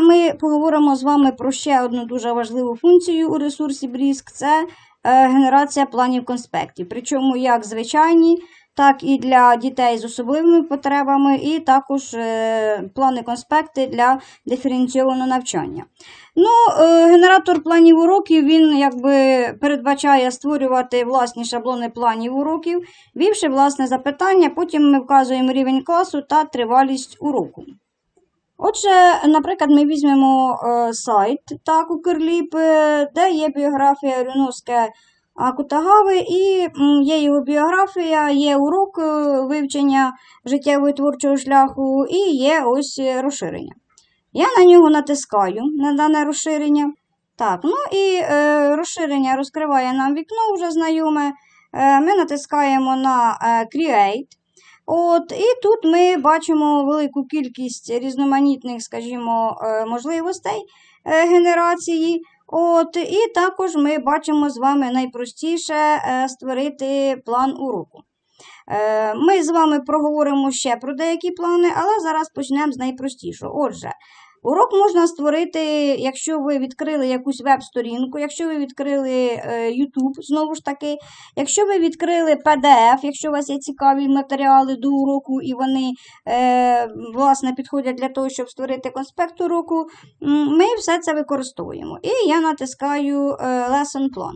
Ми поговоримо з вами про ще одну дуже важливу функцію у ресурсі Бріск це е, генерація планів конспектів. Причому як звичайні, так і для дітей з особливими потребами, і також е, плани конспекти для диференційованого навчання. Ну, е, генератор планів уроків він якби передбачає створювати власні шаблони планів уроків, ввівши власне запитання, потім ми вказуємо рівень класу та тривалість уроку. Отже, наприклад, ми візьмемо е, сайт так, Укрліп, е, де є біографія Рюновське Акутагави, і м, є його біографія, є урок е, вивчення життєвого творчого шляху, і є ось е, розширення. Я на нього натискаю на дане розширення. Так, ну і е, розширення розкриває нам вікно вже знайоме. Е, ми натискаємо на е, Create. От, і тут ми бачимо велику кількість різноманітних, скажімо, е, можливостей е, генерації. От, і також ми бачимо з вами найпростіше е, створити план уроку. Е, Ми з вами проговоримо ще про деякі плани, але зараз почнемо з найпростішого. Отже, урок можна створити, якщо ви відкрили якусь веб-сторінку, якщо ви відкрили е, YouTube, знову ж таки, якщо ви відкрили PDF, якщо у вас є цікаві матеріали до уроку і вони е, власне підходять для того, щоб створити конспект уроку, ми все це використовуємо. І я натискаю Lesson Plan.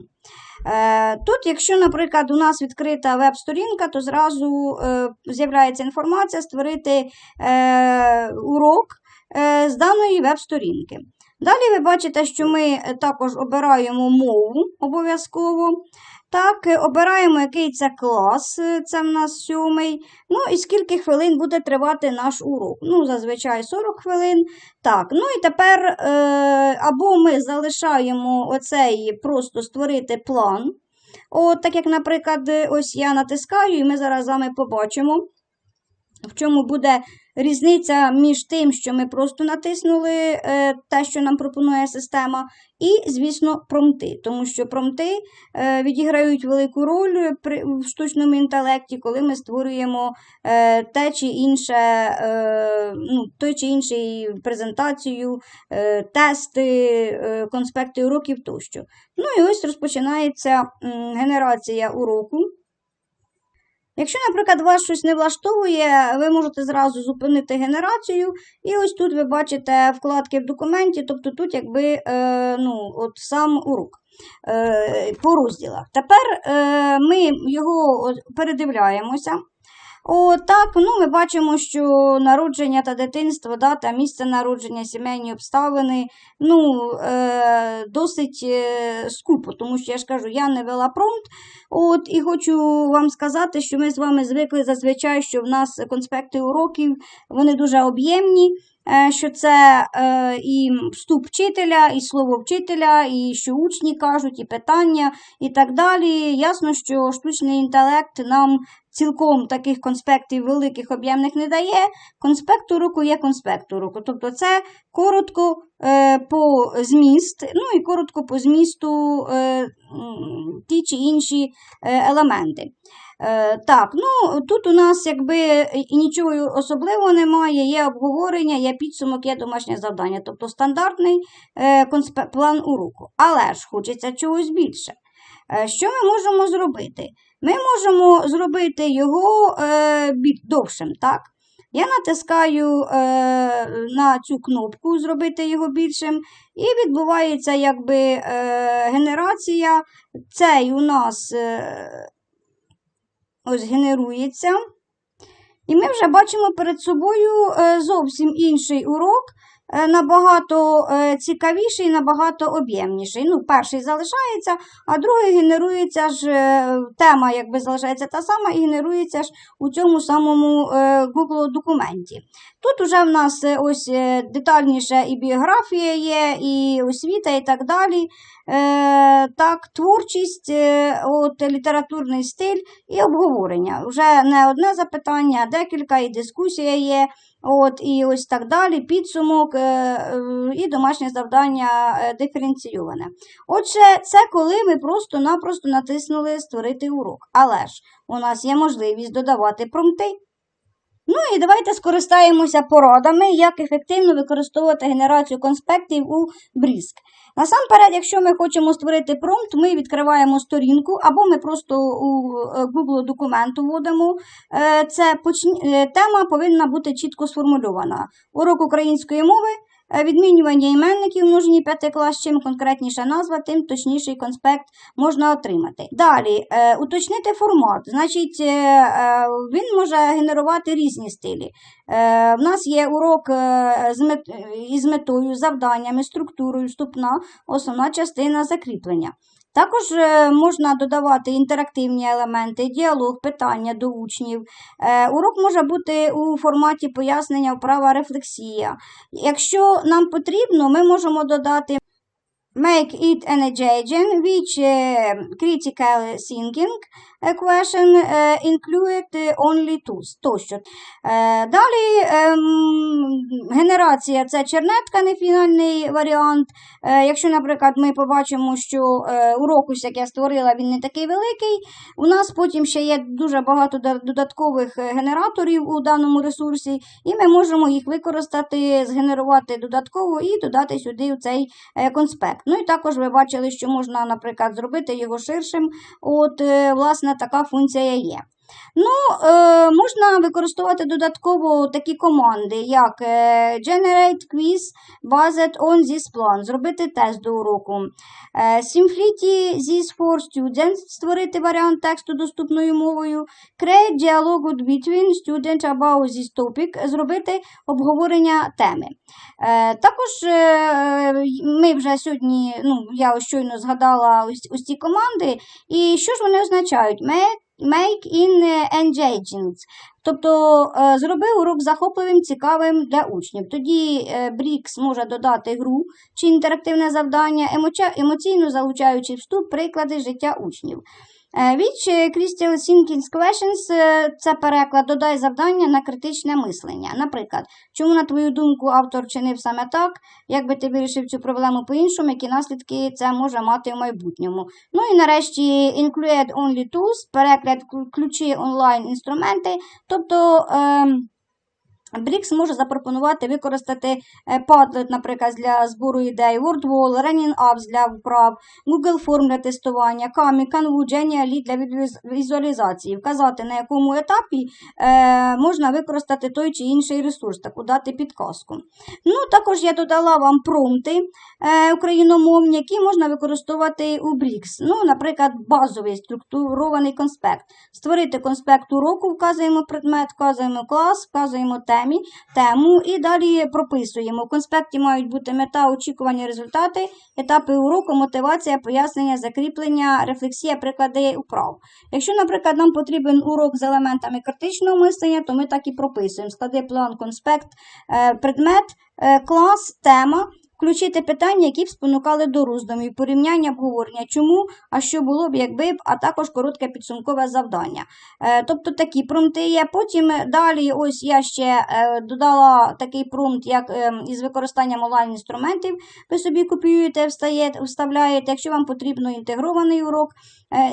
Е, Тут, якщо, наприклад, у нас відкрита веб-сторінка, то зразу е, з'являється інформація створити е, урок з даної веб-сторінки. Далі ви бачите, що ми також обираємо мову обов'язково. Так, е, обираємо, який це клас, е, це в нас сьомий. Ну і скільки хвилин буде тривати наш урок. Ну, зазвичай 40 хвилин. Так, ну і тепер е, або ми залишаємо оцей просто створити план. От, так як, наприклад, е, ось я натискаю, і ми зараз з вами побачимо, в чому буде різниця між тим, що ми просто натиснули е, те, що нам пропонує система, і, звісно, промти. Тому що промти е, відіграють велику роль в штучному інтелекті, коли ми створюємо е, те чи інше, ну, той чи інший презентацію, тести, конспекти уроків тощо. Ну і ось розпочинається генерація уроку. Якщо, наприклад, вас щось не влаштовує, ви можете зразу зупинити генерацію, і ось тут ви бачите вкладки в документі, тобто тут якби е, ну, от сам урок е, по розділах. Тепер е, ми його передивляємося. О, так, ну ми бачимо, що народження та дитинство, дата, місце народження, сімейні обставини, ну, е, досить е, скупо, тому що я ж кажу, я не вела промпт. От, і хочу вам сказати, що ми з вами звикли зазвичай, що в нас конспекти уроків, вони дуже об'ємні. е, Що це е, і вступ вчителя, і слово вчителя, і що учні кажуть, і питання, і так далі. Ясно, що штучний інтелект нам цілком таких конспектів великих об'ємних не дає. Конспект уроку є конспект уроку. Тобто це коротко е, по зміст, ну і коротко по змісту е, ті чи інші е, елементи. Е, так, ну тут у нас якби і нічого особливого немає, є обговорення, є підсумок, є домашнє завдання, тобто стандартний е, конспе- план уроку. Але ж хочеться чогось більше. Е, Що ми можемо зробити? Ми можемо зробити його е, довшим, так? Я натискаю е, на цю кнопку Зробити його більшим, і відбувається якби е, генерація. Цей у нас е, ось генерується. І ми вже бачимо перед собою е, зовсім інший урок, набагато е, цікавіший, набагато об'ємніший. Ну, перший залишається, а другий генерується ж е, тема, якби залишається та сама, і генерується ж у цьому самому е, Google документі. Тут уже в нас е, ось е, детальніше і біографія є, і освіта, і так далі. Е, так, творчість, е, от, літературний стиль і обговорення. Вже не одне запитання, а декілька, і дискусія є. От, і ось так далі, підсумок е, і домашнє завдання диференційоване. Отже, це коли ми просто-напросто натиснули Створити урок. Але ж у нас є можливість додавати промти. Ну і давайте скористаємося порадами, як ефективно використовувати генерацію конспектів у Бріск. Насамперед, якщо ми хочемо створити промпт, ми відкриваємо сторінку, або ми просто у е, Google документу вводимо. Е, Це почні- е, тема повинна бути чітко сформульована. Урок української мови. Е, Відмінювання іменників множені множині п'яти клас, чим конкретніша назва, тим точніший конспект можна отримати. Далі, е, уточнити формат. Значить, е, він може генерувати різні стилі. В нас є урок із метою, завданнями, структурою, вступна, основна частина закріплення. Також е, можна додавати інтерактивні елементи, діалог, питання до учнів. Е, урок може бути у форматі пояснення, вправа, рефлексія. Якщо нам потрібно, ми можемо додати make it engaging, which uh, critical thinking uh, question uh, include uh, only. Тощо. Далі ем, генерація це чернетка, не фінальний варіант. Е, Якщо, наприклад, ми побачимо, що е, урок, як я створила, він не такий великий, у нас потім ще є дуже багато додаткових е, генераторів у даному ресурсі, і ми можемо їх використати, згенерувати додатково і додати сюди цей конспект. Ну і також ви бачили, що можна, наприклад, зробити його ширшим. От, е, власне, така функція є. Ну, е, можна використовувати додатково такі команди, як е, Generate Quiz Based on this plan, зробити тест до уроку. Е, Simplicity this for students, створити варіант тексту доступною мовою. Create dialogue between students about this topic, зробити обговорення теми. Також ми вже сьогодні, ну, я щойно згадала ось ці команди, і що ж вони означають? Make, make in engaging. Тобто е, зроби урок захопливим, цікавим для учнів. Тоді е, Брікс може додати гру чи інтерактивне завдання, емоційно залучаючи вступ, приклади життя учнів. Е, Which Сінкінс Crystal Thinking Questions е, це переклад додай завдання на критичне мислення. Наприклад, чому, на твою думку, автор вчинив саме так, як би ти вирішив цю проблему по-іншому, які наслідки це може мати в майбутньому. Ну і нарешті Include Only Tools, переклад ключі онлайн інструменти. Тобто. ем, Брікс може запропонувати використати е, Padlet, наприклад, для збору ідей, WordWall, Running Apps для вправ, Google Form для тестування, Kami, Canva, Genially для візуалізації, вказати, на якому етапі е, можна використати той чи інший ресурс, таку дати підказку. Ну, також я додала вам промпти е, україномовні, які можна використовувати у Брікс. Ну, наприклад, базовий структурований конспект. Створити конспект уроку, вказуємо предмет, вказуємо клас, вказуємо темі, тему і далі прописуємо. У конспекті мають бути мета, очікування, результати, етапи уроку, мотивація, пояснення, закріплення, рефлексія, приклади управ. Якщо, наприклад, нам потрібен урок з елементами критичного мислення, то ми так і прописуємо. Склади план, конспект, е, предмет, е, клас, тема. Включити питання, які б спонукали до роздумів, порівняння обговорення, чому, а що було б, якби б, а також коротке підсумкове завдання. Е, тобто такі промпти є. Потім е, далі, ось я ще е, додала такий промпт, як із використанням онлайн-інструментів. Ви собі копіюєте, вставляєте. Якщо вам потрібно інтегрований урок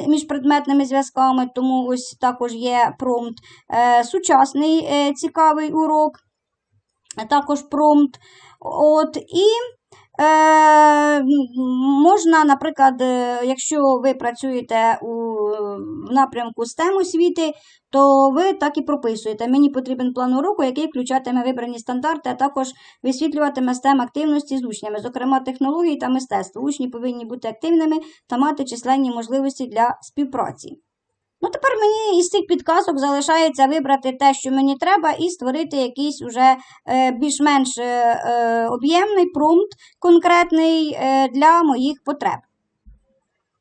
між предметними зв'язками, тому ось також є промпт. Сучасний цікавий урок, також промпт. От, і Е, можна, наприклад, е, якщо ви працюєте у в напрямку STEM освіти, то ви так і прописуєте. Мені потрібен план уроку, який включатиме вибрані стандарти, а також висвітлюватиме STEM активності з учнями, зокрема технології та мистецтво. Учні повинні бути активними та мати численні можливості для співпраці. Ну, тепер мені із цих підказок залишається вибрати те, що мені треба, і створити якийсь уже е, більш-менш е, е, об'ємний промпт конкретний для моїх потреб.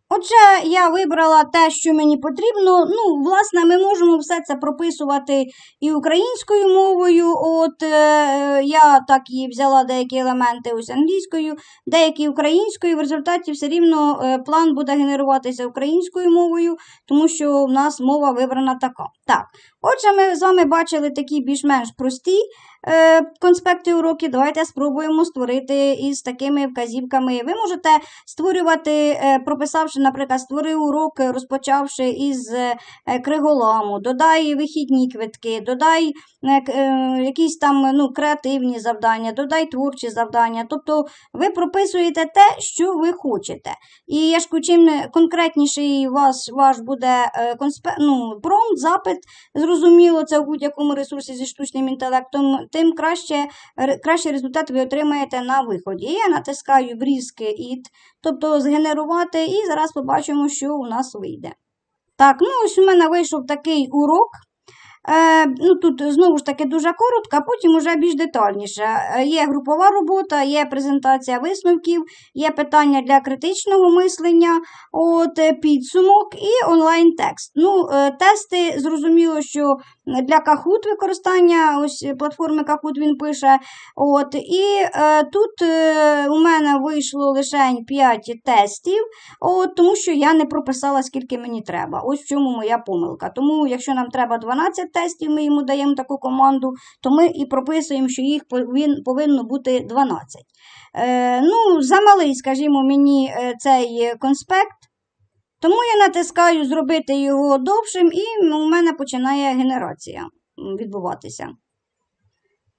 Отже, я вибрала те, що мені потрібно. Ну, власне, ми можемо все це прописувати і українською мовою. От е, я так і взяла деякі елементи ось англійською, деякі українською. В результаті все рівно е, план буде генеруватися українською мовою, тому що в нас мова вибрана така. Так, Отже, ми з вами бачили такі більш-менш прості конспекти уроків. Давайте спробуємо створити із такими вказівками. Ви можете створювати, е, прописавши, наприклад, створи урок, е, розпочавши із е, е, криголаму, додай вихідні квитки, додай е, е, якісь там ну, креативні завдання, додай творчі завдання. Тобто ви прописуєте те, що ви хочете. І я ж чим конкретніший вас ваш буде е, конспе... ну, промпт, запит, зрозуміло, це в будь-якому ресурсі зі штучним інтелектом, тим краще, кращий результат ви отримаєте на виході. Я натискаю брізки it, тобто згенерувати, і зараз побачимо, що у нас вийде. Так, ну ось у мене вийшов такий урок. Е, ну, тут знову ж таки дуже коротко, а потім вже більш детальніше. Е, Є групова робота, є презентація висновків, є питання для критичного мислення, от, е, підсумок і онлайн-текст. Ну, е, тести, зрозуміло, що для Kahoot використання, ось е, платформи Kahoot він пише. От, і е, тут е, у мене вийшло лише 5 тестів, от, тому що я не прописала, скільки мені треба. Ось в чому моя помилка. Тому, якщо нам треба 12 тестів, ми йому даємо таку команду, то ми і прописуємо, що їх повин- повинно бути 12. Е, ну, замалий, скажімо, мені е, цей е, конспект. Тому я натискаю зробити його довшим, і у мене починає генерація відбуватися.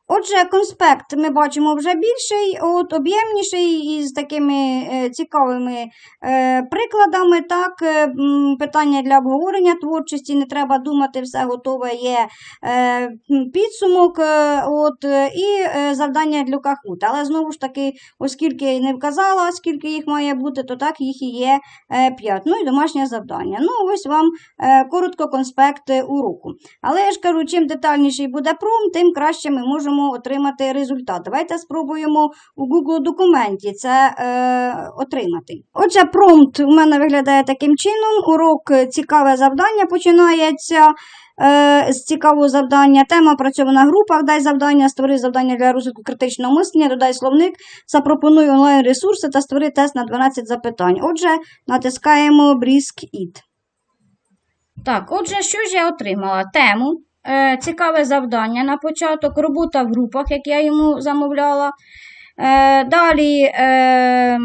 Отже, конспект ми бачимо вже більший, от об'ємніший із такими е, цікавими е, прикладами. Так, е, питання для обговорення творчості, не треба думати, все готове є підсумок, от, і завдання для Kahoot. Але знову ж таки, оскільки не вказала, скільки їх має бути, то так їх і є 5. Ну і домашнє завдання. Ну, ось вам коротко конспект уроку. Але я ж кажу, чим детальніший буде пром, тим краще ми можемо отримати результат. Давайте спробуємо у Google документі це е, отримати. Отже, промпт у мене виглядає таким чином. Урок е, цікаве завдання починається. е, З цікавого завдання тема працьована в групах, дай завдання, створи завдання для розвитку критичного мислення, додай словник, запропонуй онлайн-ресурси та створи тест на 12 запитань. Отже, натискаємо Brisk It. Так, отже, що ж я отримала? Тему, е, цікаве завдання на початок, робота в групах, як я йому замовляла. Е, далі е,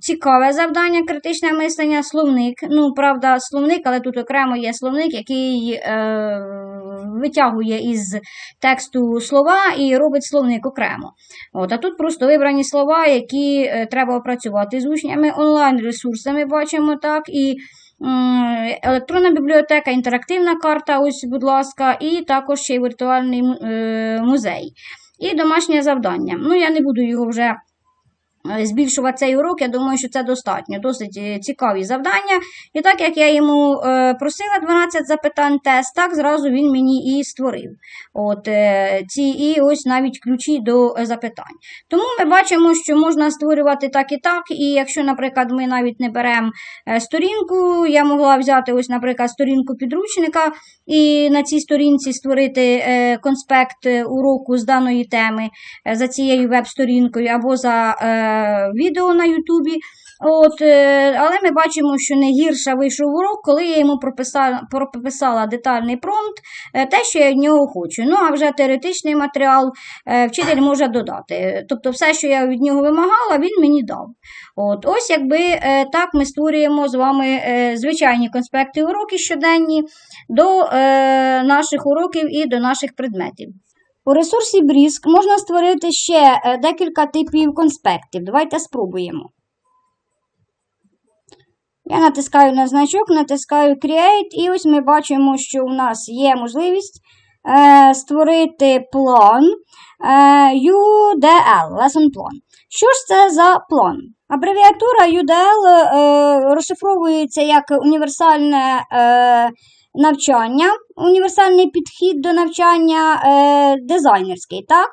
цікаве завдання, критичне мислення, словник. Ну, правда, словник, але тут окремо є словник, який витягує із тексту слова і робить словник окремо. От, а тут просто вибрані слова, які треба опрацювати з учнями. Онлайн-ресурси ми бачимо так. і Електронна бібліотека, інтерактивна карта, ось, будь ласка, і також ще й віртуальний е, музей. І домашнє завдання. Ну, я не буду його вже збільшувати цей урок, я думаю, що це достатньо. Досить е, цікаві завдання. І так як я йому е, просила 12 запитань тест, так зразу він мені і створив. От, е, ці, і ось навіть ключі до е, запитань. Тому ми бачимо, що можна створювати так і так. І якщо, наприклад, ми навіть не беремо е, сторінку, я могла взяти, ось, наприклад, сторінку підручника і на цій сторінці створити е, конспект е, уроку з даної теми е, за цією веб-сторінкою або за е, відео на Ютубі. От, е, але ми бачимо, що не гірше вийшов урок, коли я йому прописала, прописала детальний промпт, е, те, що я від нього хочу. Ну, а вже теоретичний матеріал е, вчитель може додати. Тобто, все, що я від нього вимагала, він мені дав. От, ось якби так ми створюємо з вами звичайні конспекти уроки щоденні до наших уроків і до наших предметів. У ресурсі Бріск можна створити ще е, декілька типів конспектів. Давайте спробуємо. Я натискаю на значок, натискаю Create, і ось ми бачимо, що у нас є можливість е, створити план е, UDL, Lesson Plan. Що ж це за план? Абревіатура UDL е, розшифровується як універсальне е, навчання, універсальний підхід до навчання е, дизайнерський. так?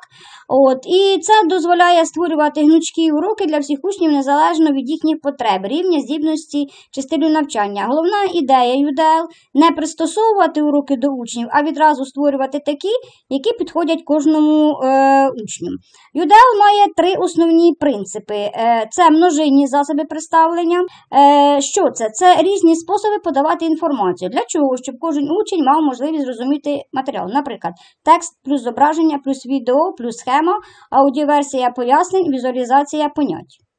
От, і це дозволяє створювати гнучкі уроки для всіх учнів незалежно від їхніх потреб, рівня, здібності чи стилю навчання. Головна ідея UDL – не пристосовувати уроки до учнів, а відразу створювати такі, які підходять кожному е, учню. UDL має три основні принципи: Е, це множинні засоби представлення. Е, що це? Це різні способи подавати інформацію. Для чого? Щоб кожен учень мав можливість зрозуміти матеріал. Наприклад, текст плюс зображення, плюс відео, плюс схема, аудіоверсія пояснень, візуалізація понять.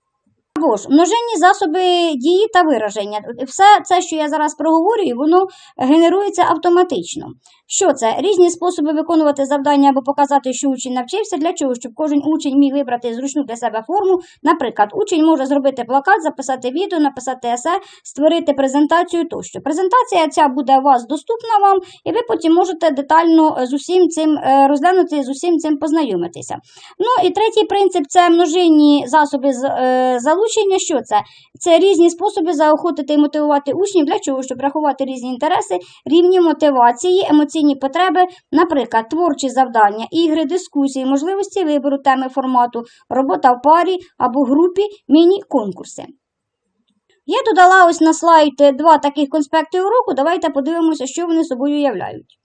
Або ж множинні засоби дії та вираження. Все це, що я зараз проговорюю, воно генерується автоматично. Що це? Різні способи виконувати завдання або показати, що учень навчився, для чого, щоб кожен учень міг вибрати зручну для себе форму. Наприклад, учень може зробити плакат, записати відео, написати есе, створити презентацію тощо. Презентація ця буде у вас доступна вам, і ви потім можете детально е, з усім цим е, розглянути, з усім цим познайомитися. Ну і третій принцип це множинні засоби з- е. Що це? Це різні способи заохотити і мотивувати учнів для чого, щоб рахувати різні інтереси, рівні мотивації, емоційні потреби, наприклад, творчі завдання, ігри, дискусії, можливості вибору теми формату, робота в парі або групі, міні-конкурси. Я додала ось на слайд е, два таких конспекти уроку. Давайте подивимося, що вони собою являють.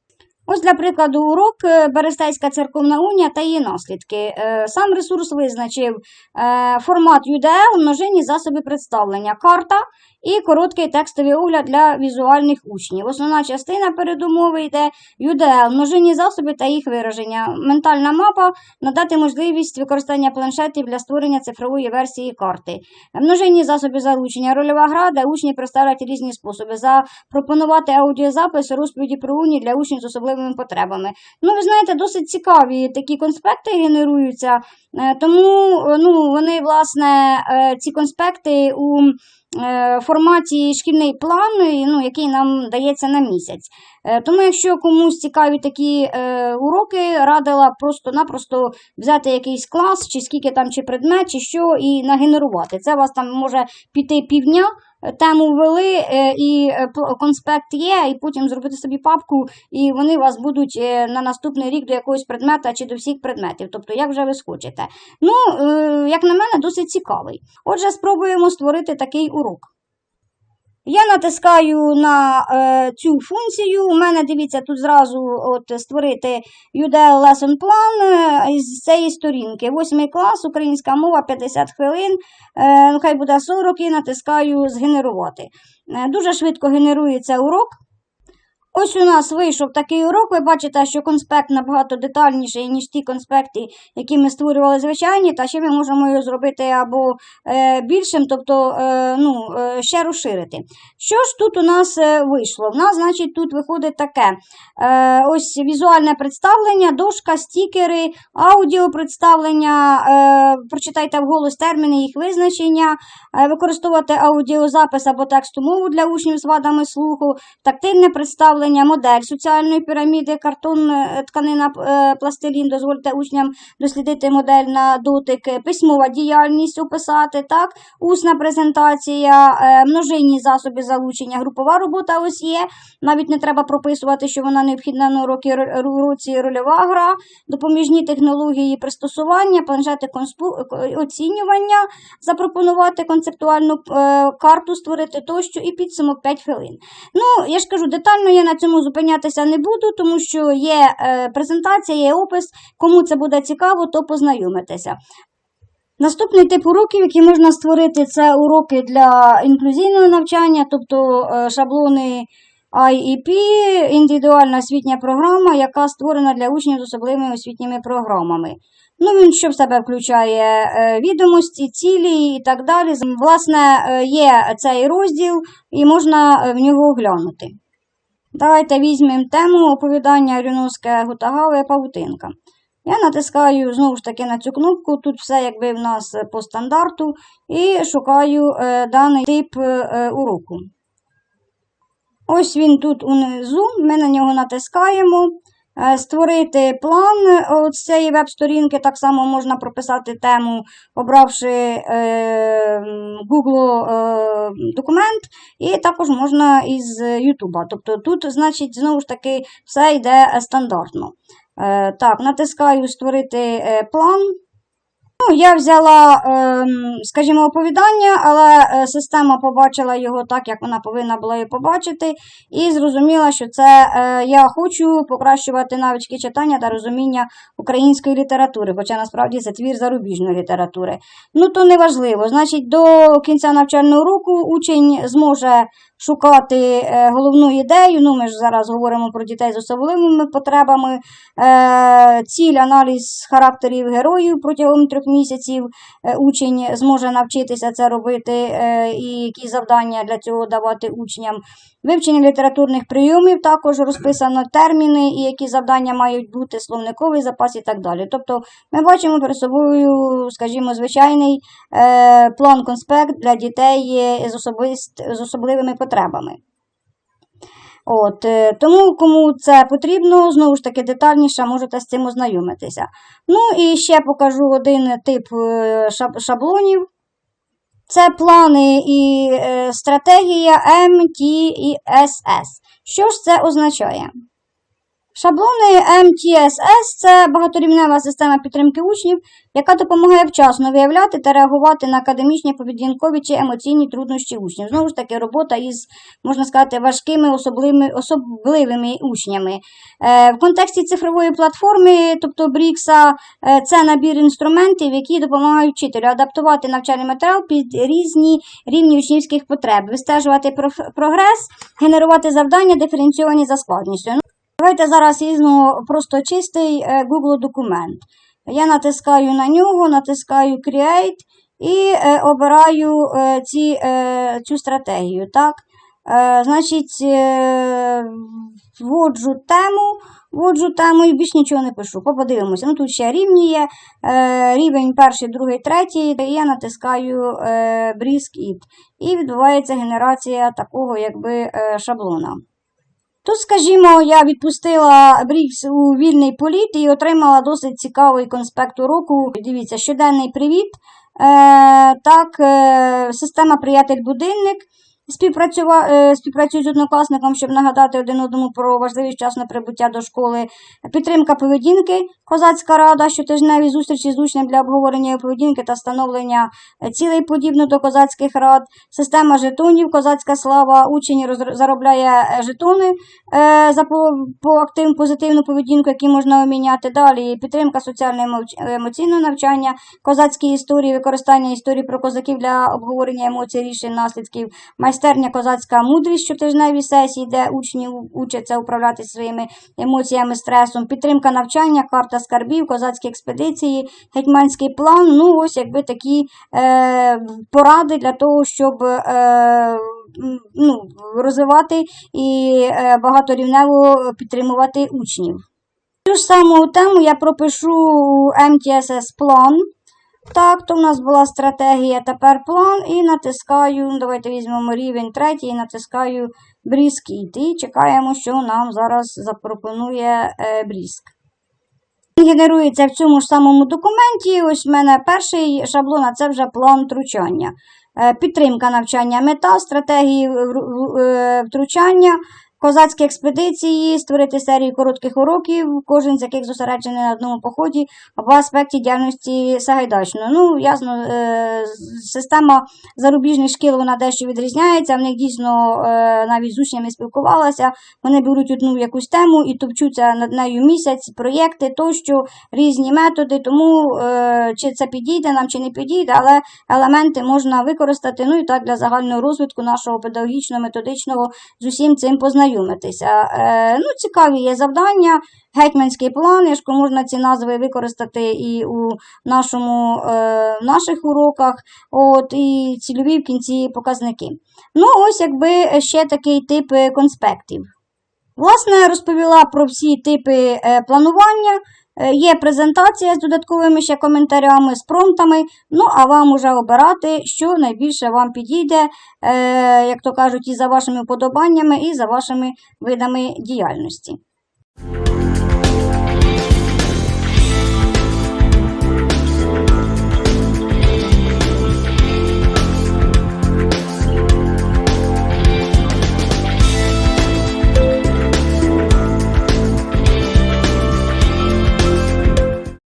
Ось, для прикладу, урок е, Берестейська церковна унія та її наслідки. Е, Сам ресурс визначив е, формат UDL, множинні засоби представлення, карта і короткий текстовий огляд для візуальних учнів. Основна частина передумови йде UDL, множинні засоби та їх вираження. Ментальна мапа надати можливість використання планшетів для створення цифрової версії карти. Множинні засоби залучення, рольова гра, де учні представлять різні способи. Запропонувати аудіозапис, розповіді про уні для учнів з особливими потребами. Ну, ви знаєте, досить цікаві такі конспекти генеруються, е, тому е, ну, вони, власне, е, ці конспекти у форматі шкільний план, ну, який нам дається на місяць. Тому, якщо комусь цікаві такі уроки, радила просто-напросто взяти якийсь клас, чи скільки там, чи предмет, чи що, і нагенерувати. Це у вас там може піти півдня. Тему ввели, е, і е, конспект є, і потім зробити собі папку, і вони вас будуть е, на наступний рік до якогось предмета чи до всіх предметів. Тобто, як вже ви схочете. Ну, як на мене, досить цікавий. Отже, спробуємо створити такий урок. Я натискаю на е, цю функцію. У мене дивіться тут зразу от, створити UDL Lesson Plan е, з цієї сторінки. Восьмий клас, українська мова, 50 хвилин. Е, хай буде 40 і натискаю згенерувати. Е, дуже швидко генерується урок. Ось у нас вийшов такий урок. Ви бачите, що конспект набагато детальніший, ніж ті конспекти, які ми створювали звичайні, та ще ми можемо його зробити або е, більшим, тобто е, ну, е, ще розширити. Що ж тут у нас вийшло? У нас, значить, тут виходить таке: ось візуальне представлення, дошка, стікери, аудіо представлення. Прочитайте вголос терміни, їх визначення, використовувати аудіозапис або тексту мову для учнів з вадами слуху, тактильне представлення, модель соціальної піраміди, картон, е, тканина, е, пластилін. Дозвольте учням дослідити модель на дотик, е, письмова діяльність описати, так, усна презентація, е, множинні засоби залучення, групова робота ось є. Навіть не треба прописувати, що вона необхідна на ро- уроці рольова гра, допоміжні технології пристосування, планшети оцінювання, запропонувати концептуальну карту, створити тощо і підсумок 5 хвилин. Ну, я ж кажу, детально я на цьому зупинятися не буду, тому що є е, презентація, є опис. Кому це буде цікаво, то познайомитися. Наступний тип уроків, які можна створити, це уроки для інклюзійного навчання, тобто е, шаблони IEP, індивідуальна освітня програма, яка створена для учнів з особливими освітніми програмами. Ну, він що в себе включає е, відомості, цілі і так далі. Власне, є цей розділ і можна в нього оглянути. Давайте візьмемо тему оповідання Рюновське Гутагаве Павутинка. Я натискаю знову ж таки на цю кнопку, тут все якби в нас е, по стандарту, і шукаю е, даний тип е, уроку. Ось він тут унизу, ми на нього натискаємо. Е, Створити план е, цієї веб-сторінки, так само можна прописати тему, обравши е, Google документ, і також можна із YouTube. Тобто тут, значить, знову ж таки, все йде стандартно. Так, натискаю Створити план. Ну, я взяла, ем, скажімо, оповідання, але е, система побачила його так, як вона повинна була його побачити, і зрозуміла, що це е, я хочу покращувати навички читання та розуміння української літератури, хоча насправді це твір зарубіжної літератури. Ну, то не важливо. Значить, до кінця навчального року учень зможе шукати е, головну ідею. Ну, ми ж зараз говоримо про дітей з особливими потребами. Е, ціль, аналіз характерів героїв протягом трьох місяців. Е, учень зможе навчитися це робити, і які завдання для цього давати учням. Вивчення літературних прийомів також розписано терміни і які завдання мають бути, словниковий запас і так далі. Тобто ми бачимо перед собою, скажімо, звичайний е, план-конспект для дітей з особливими потребами. От, е, тому, кому це потрібно, знову ж таки, детальніше можете з цим ознайомитися. Ну і ще покажу один тип е, шаблонів. Це плани і е, стратегія MTSS. Що ж це означає? Шаблони MTSS це багаторівнева система підтримки учнів, яка допомагає вчасно виявляти та реагувати на академічні, поведінкові чи емоційні труднощі учнів. Знову ж таки, робота із, можна сказати, важкими особливими, особливими учнями. Е, в контексті цифрової платформи, тобто Брікса, е, це набір інструментів, які допомагають вчителю адаптувати навчальний матеріал під різні рівні учнівських потреб, вистежувати прогрес, генерувати завдання, диференційовані за складністю. Давайте зараз візьмемо просто чистий е, Google документ. Я натискаю на нього, натискаю Create і е, обираю е, ці, цю стратегію. Так? Значить, вводжу тему, вводжу тему і більш нічого не пишу. Подивимося. Ну, тут ще рівні є. Рівень перший, другий, третій. І я натискаю Brisk It. І відбувається генерація такого якби шаблона. Тут, скажімо, я відпустила Брікс у вільний політ і отримала досить цікавий конспект уроку. Дивіться, щоденний привіт. Е, так, е, система приятель-будильник. Співпрацюва, е, співпрацюю з однокласником, щоб нагадати один одному про важливість вчасне прибуття до школи. Підтримка поведінки, козацька рада, щотижневі зустрічі з учнем для обговорення поведінки та встановлення е, цілей подібно до козацьких рад. Система жетонів, козацька слава, учень заробляє е, жетони е, за по, по активну позитивну поведінку, які можна обміняти. Далі підтримка соціально-емоційного навчання, козацькі історії, використання історій про козаків для обговорення емоцій, рішень, наслідків, майстерня козацька мудрість, щотижневі сесії, де учні учаться управляти своїми емоціями, стресом, підтримка навчання, карта скарбів, козацькі експедиції, гетьманський план. Ну, ось якби такі е, поради для того, щоб. Е, ну, розвивати і е, багаторівнево підтримувати учнів. Цю ж саму тему я пропишу MTSS план. Так, то в нас була стратегія, тепер план, і натискаю, давайте візьмемо рівень третій, і натискаю Бріскіт. І чекаємо, що нам зараз запропонує е, Бріск. Він Генерується в цьому ж самому документі. Ось в мене перший шаблон, а це вже план втручання. Е, Підтримка навчання мета, стратегії е, втручання, козацькі експедиції, створити серію коротких уроків, кожен з яких зосереджений на одному поході або аспекті діяльності Сагайдачного. Ну, ясно, е, система зарубіжних шкіл вона дещо відрізняється. В них дійсно е, навіть з учнями спілкувалася. Вони беруть одну якусь тему і товчуться над нею місяць, проєкти тощо, різні методи. Тому е, чи це підійде нам, чи не підійде, але елементи можна використати. Ну і так для загального розвитку нашого педагогічно-методичного з усім цим познайомитися. Е, ну, цікаві є завдання. Гетьманський план, я ж можна ці назви використати і у нашому, е, наших уроках, от, і цільові в кінці показники. Ну, ось якби ще такий тип е, конспектів. Власне, розповіла про всі типи е, планування. Е, Є презентація з додатковими ще коментарями, з промптами. Ну, а вам уже обирати, що найбільше вам підійде, е, як то кажуть, і за вашими вподобаннями, і за вашими видами діяльності.